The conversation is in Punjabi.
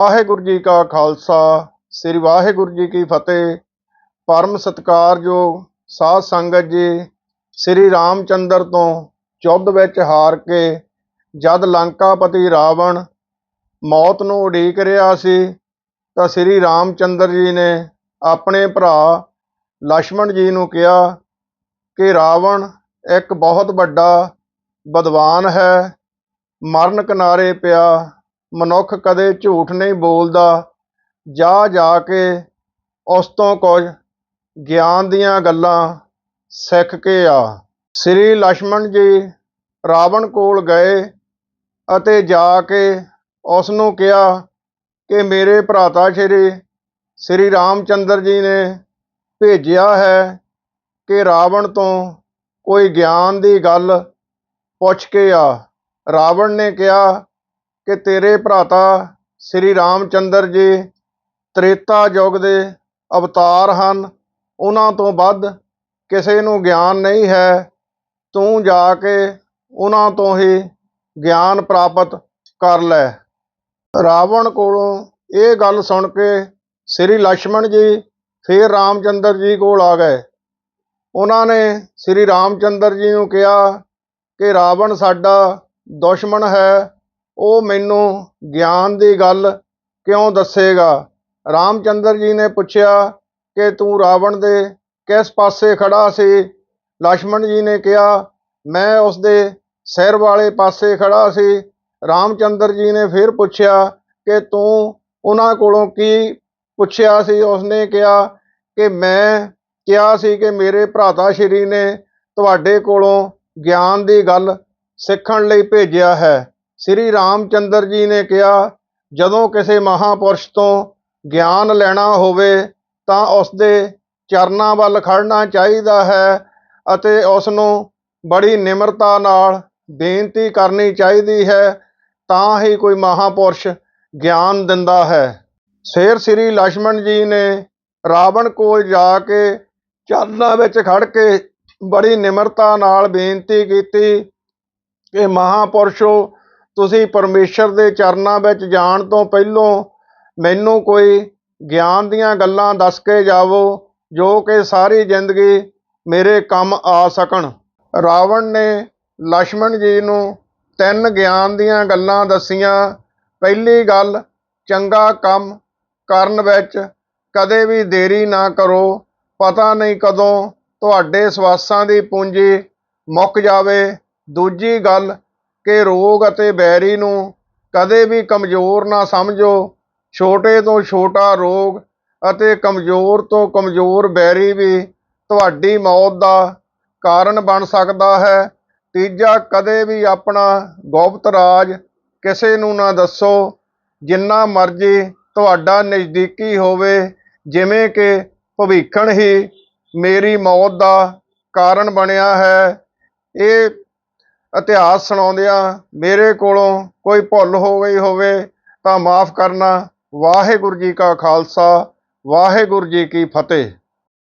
ਵਾਹਿਗੁਰੂ ਜੀ ਕਾ ਖਾਲਸਾ, ਸ੍ਰੀ ਵਾਹਿਗੁਰੂ ਜੀ ਕੀ ਫਤਿਹ। ਪਰਮ ਸਤਕਾਰਯੋਗ ਸਾਧ ਸੰਗਤ ਜੀ ਸ੍ਰੀ ਰਾਮਚੰਦਰ ਤੋਂ ਚੁੱਧ ਵਿੱਚ ਹਾਰ ਕੇ ਜਦ ਲੰਕਾ ਪਤੀ ਰਾਵਣ ਮੌਤ ਨੂੰ ਉਡੀਕ ਰਿਹਾ ਸੀ, ਤਾਂ ਸ੍ਰੀ ਰਾਮਚੰਦਰ ਜੀ ਨੇ ਆਪਣੇ ਭਰਾ ਲక్ష్మణ ਜੀ ਨੂੰ ਕਿਹਾ ਕਿ ਰਾਵਣ ਇੱਕ ਬਹੁਤ ਵੱਡਾ ਵਿਦਵਾਨ ਹੈ, ਮਰਨ ਕਿਨਾਰੇ ਪਿਆ ਮਨੁੱਖ ਕਦੇ ਝੂਠ ਨਹੀਂ ਬੋਲਦਾ। ਜਾ ਜਾ ਕੇ ਉਸ ਤੋਂ ਕੁਝ ਗਿਆਨ ਦੀਆਂ ਗੱਲਾਂ ਸਿੱਖ ਕੇ ਆ। ਸ੍ਰੀ ਲక్ష్మణ ਜੀ ਰਾਵਣ ਕੋਲ ਗਏ ਅਤੇ ਜਾ ਕੇ ਉਸ ਨੂੰ ਕਿਹਾ ਕਿ ਮੇਰੇ ਭਰਾਤਾ ਸ਼੍ਰੀ, ਸ੍ਰੀ ਰਾਮਚੰਦਰ ਜੀ ਨੇ ਭੇਜਿਆ ਹੈ ਕਿ ਰਾਵਣ ਤੋਂ ਕੋਈ ਗਿਆਨ ਦੀ ਗੱਲ ਪੁੱਛ ਕੇ ਆ। ਰਾਵਣ ਨੇ ਕਿਹਾ ਕਿ ਤੇਰੇ ਭਰਾਤਾ ਸ੍ਰੀ ਰਾਮਚੰਦਰ ਜੀ ਤ੍ਰੇਤਾ ਯੁੱਗ ਦੇ ਅਵਤਾਰ ਹਨ। ਉਹਨਾਂ ਤੋਂ ਵੱਧ ਕਿਸੇ ਨੂੰ ਗਿਆਨ ਨਹੀਂ ਹੈ। ਤੂੰ ਜਾ ਕੇ ਉਹਨਾਂ ਤੋਂ ਹੀ ਗਿਆਨ ਪ੍ਰਾਪਤ ਕਰ ਲੈ। ਰਾਵਣ ਕੋਲੋਂ ਇਹ ਗੱਲ ਸੁਣ ਕੇ ਸ੍ਰੀ ਲక్ష్మణ ਜੀ ਫੇਰ ਰਾਮਚੰਦਰ ਜੀ ਕੋਲ ਆ ਗਏ। ਉਹਨਾਂ ਨੇ ਸ੍ਰੀ ਰਾਮਚੰਦਰ ਜੀ ਨੂੰ ਕਿਹਾ ਕਿ ਰਾਵਣ ਸਾਡਾ ਦੁਸ਼ਮਣ ਹੈ। ਉਹ ਮੈਨੂੰ ਗਿਆਨ ਦੀ ਗੱਲ ਕਿਉਂ ਦੱਸੇਗਾ? ਰਾਮਚੰਦਰ ਜੀ ਨੇ ਪੁੱਛਿਆ ਕਿ ਤੂੰ ਰਾਵਣ ਦੇ ਕਿਸ ਪਾਸੇ ਖੜਾ ਸੀ? ਲక్ష్మణ ਜੀ ਨੇ ਕਿਹਾ, ਮੈਂ ਉਸ ਦੇ ਸਿਰ ਵਾਲੇ ਪਾਸੇ ਖੜਾ ਸੀ। ਰਾਮਚੰਦਰ ਜੀ ਨੇ ਫਿਰ ਪੁੱਛਿਆ ਕਿ ਤੂੰ ਉਹਨਾਂ ਕੋਲੋਂ ਕੀ ਪੁੱਛਿਆ ਸੀ? ਉਸਨੇ ਕਿਹਾ ਕਿ ਮੈਂ ਕਿਹਾ ਸੀ ਕਿ ਮੇਰੇ ਭਰਾਤਾ ਸ਼੍ਰੀ ਨੇ ਤੁਹਾਡੇ ਕੋਲੋਂ ਗਿਆਨ ਦੀ ਗੱਲ ਸਿੱਖਣ ਲਈ ਭੇਜਿਆ ਹੈ। ਸ੍ਰੀ ਰਾਮਚੰਦਰ ਜੀ ਨੇ ਕਿਹਾ, ਜਦੋਂ ਕਿਸੇ ਮਹਾਪੁਰਸ਼ ਤੋਂ ਗਿਆਨ ਲੈਣਾ ਹੋਵੇ, ਤਾਂ ਉਸ ਦੇ ਚਰਨਾਂ ਵੱਲ ਖੜਨਾ ਚਾਹੀਦਾ ਹੈ ਅਤੇ ਉਸ ਨੂੰ ਬੜੀ ਨਿਮਰਤਾ ਨਾਲ ਬੇਨਤੀ ਕਰਨੀ ਚਾਹੀਦੀ ਹੈ, ਤਾਂ ਹੀ ਕੋਈ ਮਹਾਪੁਰਸ਼ ਗਿਆਨ ਦਿੰਦਾ ਹੈ। ਸ਼ੇਰ ਸ੍ਰੀ ਲక్ష్మణ ਜੀ ਨੇ ਰਾਵਣ ਕੋਲ ਜਾ ਕੇ ਚਰਨਾਂ ਵਿੱਚ ਖੜ ਕੇ ਬੜੀ ਨਿਮਰਤਾ ਨਾਲ ਬੇਨਤੀ ਕੀਤੀ ਕਿ ਮਹਾਪੁਰਸ਼ੋ ਤੁਸੀਂ ਪਰਮੇਸ਼ਰ ਦੇ ਚਰਨਾਂ ਵਿੱਚ ਜਾਣ ਤੋਂ ਪਹਿਲਾਂ ਮੈਨੂੰ ਕੋਈ ਗਿਆਨ ਦੀਆਂ ਗੱਲਾਂ ਦੱਸ ਕੇ ਜਾਵੋ, ਜੋ ਕਿ ਸਾਰੀ ਜ਼ਿੰਦਗੀ ਮੇਰੇ ਕੰਮ ਆ ਸਕਣ। ਰਾਵਣ ਨੇ ਲక్ష్మణ ਜੀ ਨੂੰ ਤਿੰਨ ਗਿਆਨ ਦੀਆਂ ਗੱਲਾਂ ਦੱਸੀਆਂ। ਪਹਿਲੀ ਗੱਲ, ਚੰਗਾ ਕੰਮ ਕਰਨ ਵਿੱਚ ਕਦੇ ਵੀ ਦੇਰੀ ਨਾ ਕਰੋ। ਪਤਾ ਨਹੀਂ ਕਦੋਂ ਤੁਹਾਡੇ ਸਵਾਸਾਂ ਦੀ ਪੂੰਜੀ ਮੁੱਕ ਜਾਵੇ। ਦੂਜੀ ਗੱਲ ਕਿ ਰੋਗ ਅਤੇ ਬੈਰੀ ਨੂੰ ਕਦੇ ਵੀ ਕਮਜ਼ੋਰ ਨਾ ਸਮਝੋ। ਛੋਟੇ ਤੋਂ ਛੋਟਾ ਰੋਗ ਅਤੇ ਕਮਜ਼ੋਰ ਤੋਂ ਕਮਜ਼ੋਰ ਬੈਰੀ ਵੀ ਤੁਹਾਡੀ ਮੌਤ ਦਾ ਕਾਰਨ ਬਣ ਸਕਦਾ ਹੈ। ਤੀਜਾ, ਕਦੇ ਵੀ ਆਪਣਾ ਗੁਪਤ ਰਾਜ ਕਿਸੇ ਨੂੰ ਨਾ ਦੱਸੋ। ਜਿੰਨਾ ਮਰਜ਼ੀ ਤੁਹਾਡਾ ਨਜ਼ਦੀਕੀ ਹੋਵੇ, ਜਿਵੇਂ ਕਿ ਭਵਿੱਖਣ ਹੀ ਮੇਰੀ ਮੌਤ ਦਾ ਕਾਰਨ ਬਣਿਆ ਹੈ। ਇਹ ਇਤਿਹਾਸ ਸੁਣਾਉਂਦਿਆਂ ਮੇਰੇ ਕੋਲੋਂ ਕੋਈ ਭੁੱਲ ਹੋ ਗਈ ਹੋਵੇ ਤਾਂ ਮਾਫ ਕਰਨਾ। ਵਾਹਿਗੁਰੂ ਜੀ ਕਾ ਖਾਲਸਾ, ਵਾਹਿਗੁਰੂ ਜੀ ਕੀ ਫਤਿਹ।